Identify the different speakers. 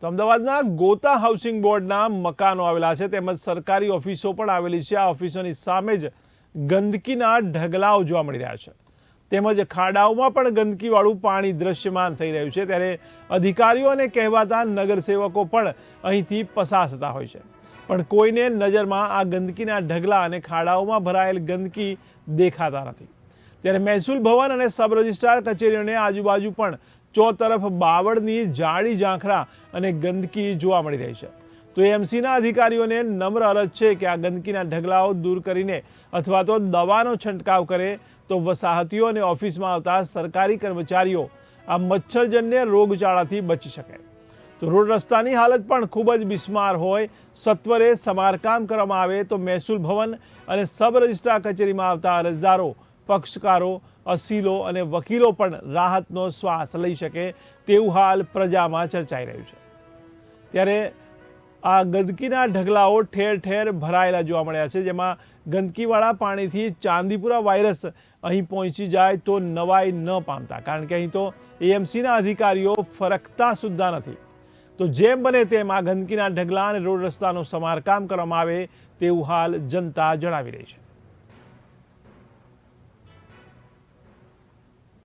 Speaker 1: તો અમદાવાદના ગોતા હાઉસિંગ બોર્ડના મકાનો આવેલા છે, તેમજ સરકારી ઓફિસો પણ આવેલી છે. આ ઓફિસોની સામે જ ગંદકીના ઢગલાઓ જોવા મળી રહ્યા છે. તેમજ ખાડાઓમાં પણ ગંદકીવાળું પાણી દ્રશ્યમાન થઈ રહ્યું છે. ત્યારે અધિકારીઓને કહેવાતા નગરસેવકો પણ અહીંથી પસાર થતા હોય છે. પણ કોઈને નજરમાં આ ગંદકીના ઢગલા અને ખાડાઓમાં ભરાયેલ ગંદકી દેખાતા નથી. ત્યારે મહેસૂલ ભવન અને સબ રજિસ્ટ્રાર કચેરીઓને આજુબાજુ પણ ચોતરફ બાવળની જાળી ઝાંખરા અને ગંદકી જોવા મળી રહી છે. તો એમસીના અધિકારીઓને નમ્ર અરજ છે કે આ ગંદકીના ઢગલાઓ દૂર કરીને અથવા તો દવાનો છંટકાવ કરે તો વસાહતીઓ અને ઓફિસમાં આવતા સરકારી કર્મચારીઓ આ મચ્છરજન્ય રોગચાળાથી બચી શકે. તો રોડ રસ્તાની હાલત પણ ખૂબ જ બિસ્માર હોય, સત્વરે સમારકામ કરવામાં આવે તો મહેસૂલ ભવન અને સબ રજિસ્ટ્રાર કચેરીમાં આવતા અરજદારો, પક્ષકારો અસીલો અને વકીલો પણ રાહતનો શ્વાસ લઈ શકે તેવું હાલ પ્રજામાં ચર્ચાઈ રહ્યું છે. ત્યારે આ ગંદકીના ઢગલાઓ ઠેર ઠેર ભરાયેલા જોવા મળ્યા છે, જેમાં ગંદકીવાળા પાણીથી ચાંદીપુરા વાયરસ અહીં પહોંચી જાય તો નવાઈ ન પામતા. કારણ કે અહીં તો એએમસીના અધિકારીઓ ફરકતા સુદ્ધા નથી. તો જેમ બને તેમ આ ગંદકીના ઢગલા અને રોડ રસ્તાનું સમારકામ કરવામાં આવે તેવું હાલ જનતા જણાવી રહી છે.